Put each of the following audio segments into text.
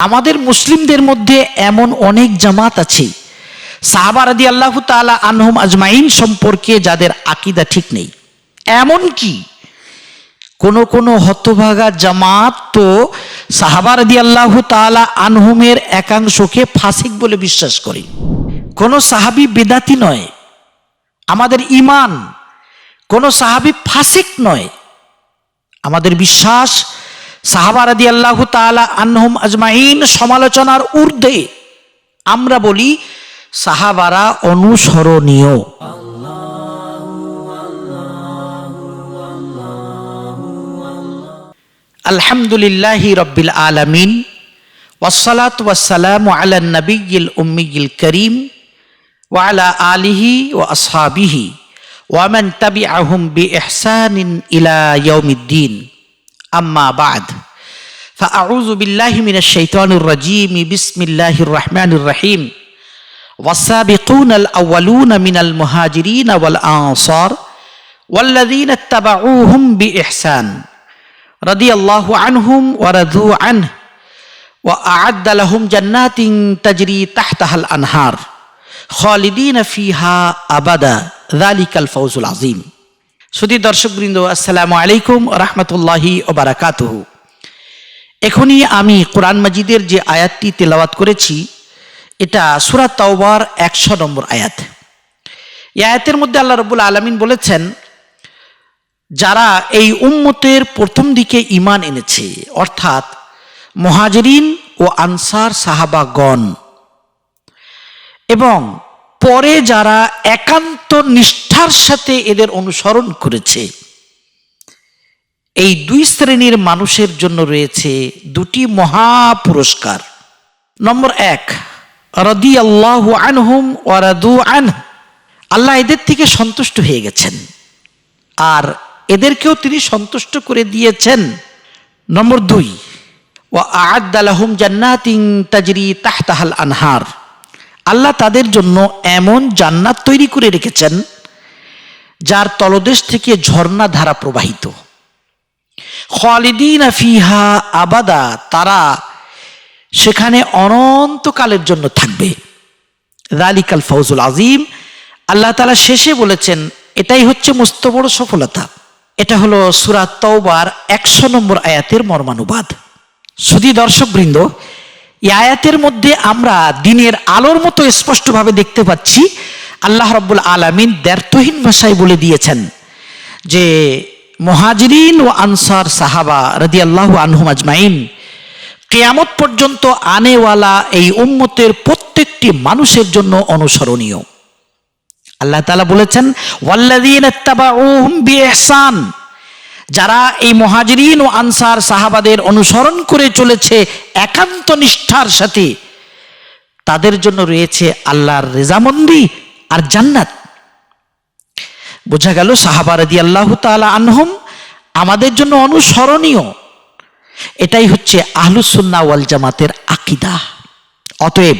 আমাদের মুসলিমদের মধ্যে এমন অনেক জামাত আছে। সাহাবা রাদি আল্লাহ তালা আনহম আজমাইন সম্পর্কে যাদের আকিদা ঠিক নেই। এমন কি? কোন কোন হতভাগা জামাত তো সাহাবা রাদি আল্লাহ তালা আনহুমের একাংশকে ফাসিক বলে বিশ্বাস করে। কোন সাহাবি বেদাতি নয়, আমাদের ইমান কোন সাহাবি ফাসিক নয়, আমাদের বিশ্বাস সাহাবা রাদি আল্লাহ তালা আনহুম আজমাইন সমালোচনার ঊর্ধ্বে আমরা বলি, সাহাবারা অনুসরণীয়। আলহামদুলিল্লাহ রব্বিল আলমিন ওয়াসালাত ওয়াসালাম আলা নবীল উম্মিল করিম ওয়ালা আলিহি ও আসহাবিহি ওয়ামান তাবি আহম বি ইলা أما بعد. فأعوذ بالله من الشيطان الرجيم. بسم الله الرحمن الرحيم. والسابقون الأولون من المهاجرين والأنصار والذين اتبعوهم بإحسان رضي الله عنهم ورضوا عنه وأعد لهم جنات تجري تحتها الأنهار خالدين فيها أبدا. ذلك الفوز العظيم. সুদী দর্শকবৃন্দ, আসসালামু আলাইকুম রহমতুল্লাহি ওবারাকাতুহ এখনই আমি কোরআন মাজিদের যে আয়াতটি তেলাওয়াত করেছি, এটা সুরাত তাওবার একশো নম্বর আয়াত। এই আয়াতের মধ্যে আল্লাহ রবুল আলমিন বলেছেন, যারা এই উম্মতের প্রথম দিকে ইমান এনেছে, অর্থাৎ মহাজরিন ও আনসার সাহাবাগণ এবং পরে যারা একান্ত নিষ্ঠার সাথে এদের অনুসরণ করেছে, এই দুই শ্রেণির মানুষের জন্য রয়েছে দুটি মহা পুরস্কার নম্বর এক রদি আল্লাহ আনহুম ওয়ারাদু আন আল্লাহ এদের থেকে সন্তুষ্ট হয়ে গেছেন। আর এদেরকেও তিনি সন্তুষ্ট করে দিয়েছেন। নম্বর দুই ও আদালাহুম জান্নাতিং তাজরি তাহতাহাল আনহার। আল্লাহ তাদের জন্য এমন জান্নাত তৈরি করে রেখেছেন, যার তলদেশ থেকে ঝর্ণা ধারা প্রবাহিত। খালিদিন ফিহা আবাদা, তারা সেখানে অনন্তকালের জন্য থাকবে। রালিকাল ফৌজুল আজিম আল্লাহ তালা শেষে বলেছেন, এটাই হচ্ছে মস্ত বড় সফলতা। এটা হলো সুরাত একশো নম্বর আয়াতের মর্মানুবাদ। সুদী দর্শকবৃন্দ এই আয়াতের মধ্যে আমরা দিনের আলোর মতো স্পষ্টভাবে দেখতে পাচ্ছি, আল্লাহ রব্বুল আলমিন দ্ব্যর্থহীন ভাষায় বলে দিয়েছেন যে, মহাজরিন ও আনসার সাহাবা রদি আল্লাহ আনহুম আজমাইন, কেয়ামত পর্যন্ত আনেওয়ালা এই উম্মতের প্রত্যেকটি মানুষের জন্য অনুসরণীয়। আল্লাহ তালা বলেছেন ওয়াল্লাদিন ইহসান যারা এই মহাজরিন ও আনসার সাহাবাদের অনুসরণ করে চলেছে একান্ত নিষ্ঠার সাথে, তাদের জন্য রয়েছে আল্লাহর রেজামন্দি আর জান্নাত। বোঝা গেল সাহাবারদি আল্লাহ তালা আনহম আমাদের জন্য অনুসরণীয়। এটাই হচ্ছে আহলুসুন্না ওয়াল জামাতের আকিদা। অতএব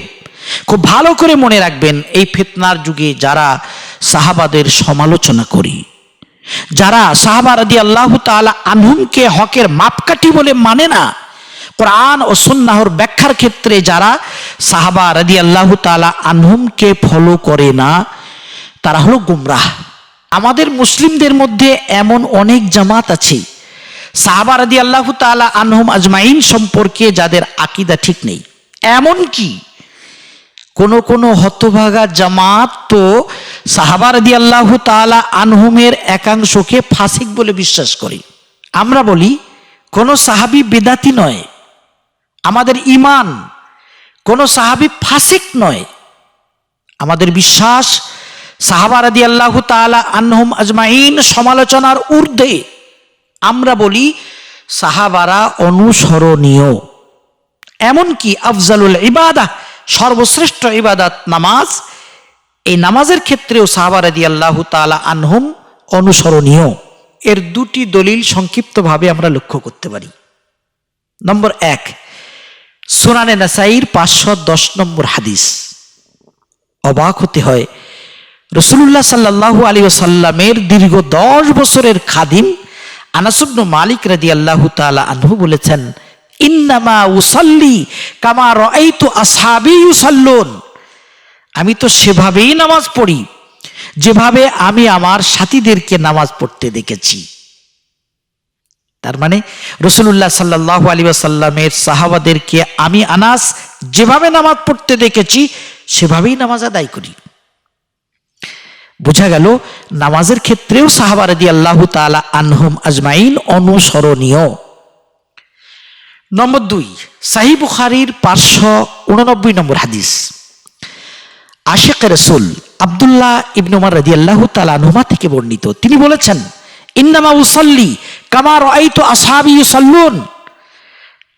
খুব ভালো করে মনে রাখবেন এই ফেতনার যুগে যারা সাহাবাদের সমালোচনা করি। যারা সাহাবা রাদি আল্লাহ তালা আনহুমকে হকের মাপকাঠি বলে মানে না, কোরআন ও সুন্নাহর ব্যাখ্যার ক্ষেত্রে যারা সাহাবা রাদি আল্লাহ তালা আনহুমকে ফলো করে না, তারা হলো গুমরাহ। আমাদের মুসলিমদের মধ্যে এমন অনেক জামাত আছে, সাহাবা রাদি আল্লাহ তালা আনহুম আজমাইন সম্পর্কে যাদের আকিদা ঠিক নেই। এমন কি? কোন কোন হতভাগা জামাত তো সাহাবার দি আল্লাহ তালা আনহুমের একাংশকে ফাসিক বলে বিশ্বাস করে। আমরা বলি, কোন সাহাবি বেদাতি নয়, আমাদের ইমান কোন সাহাবি ফাসিক নয়, আমাদের বিশ্বাস সাহাবার আদি আল্লাহ তালা আনহুম আজমাইন সমালোচনার ঊর্ধ্বে। আমরা বলি, সাহাবারা অনুসরণীয়। এমনকি আফজালুল ইবাদা সর্বশ্রেষ্ঠ ইবাদাত নামাজ, এই নামাজের ক্ষেত্রেও সাহাবারাদি আল্লাহ তালা আনহুম অনুসরণীয়। এর দুটি দলিল সংক্ষিপ্তভাবে আমরা লক্ষ্য করতে পারি। নম্বর এক, সোনানে নাসাইর পাঁচশো দশ নম্বর হাদিস। অবাক হতে হয় রসুল্লাহ সাল্লাহু আলী সাল্লামের দীর্ঘ দশ বছরের খাদিম আনাসুবনু মালিক রাদি আল্লাহ তালা আনহু বলেছেন ইন্নামা উসল্লি কামা রাইতু আসহাবি ইউসাল্লুন। আমি তো সেভাবেই নামাজ পড়ি, যেভাবে আমি আমার সাথীদেরকে নামাজ পড়তে দেখেছি। তার মানে রসুল্লাহ সাল্লাহ আলী আসাল্লামের সাহাবাদেরকে আমি আনাস যেভাবে নামাজ পড়তে দেখেছি, সেভাবেই নামাজ আদায় করি। বোঝা গেল নামাজের ক্ষেত্রেও সাহাবারদি আল্লাহ তালা আনহম আজমাইন অনুসরণীয়। নম্বর দুই সাহি বুখারির পাঁচশো উননব্বই নম্বর হাদিস। আশেক রসুল আবদুল্লাহ ইবনুমার রাজি আল্লাহ তালানুমা থেকে বর্ণিত। তিনি বলেছেন, ইন্নামা উসল্লি কামার আইতো আসাবি ইউসাল্লুন।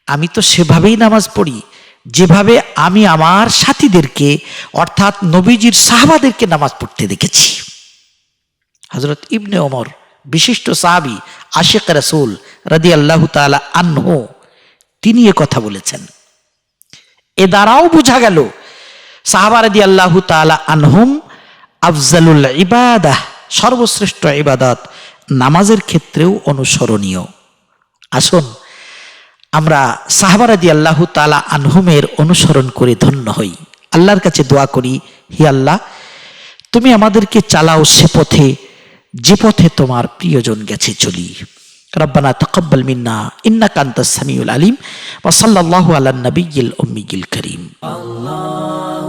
আমি তো সেভাবেই নামাজ পড়ি, যেভাবে আমি আমার সাথীদেরকে, অর্থাৎ নবীজির সাহাবাদেরকে নামাজ পড়তে দেখেছি। হজরত ইবনে ওমর বিশিষ্ট সাহাবি আশেক রসুল রাদি আল্লাহ তালা আনহু। তিনি এ কথা বলেছেন। এ দ্বারাও বোঝা গেল সাহাবারদি আল্লাহ তালা আনহুম আফজালুল ইবাদাহ, সর্বশ্রেষ্ঠ ইবাদত নামাজের ক্ষেত্রেও অনুসরণীয়। আসুন, আমরা সাহাবারাদি আল্লাহ তালা আনহুমের অনুসরণ করে ধন্য হই। আল্লাহর কাছে দোয়া করি, হি আল্লাহ, তুমি আমাদেরকে চালাও সে পথে, যে পথে তোমার প্রিয়জন গেছে চলি। ربنا تقبل منا. إنك أنت السميع العليم. وصلى الله على النبي الأمي الكريم. الله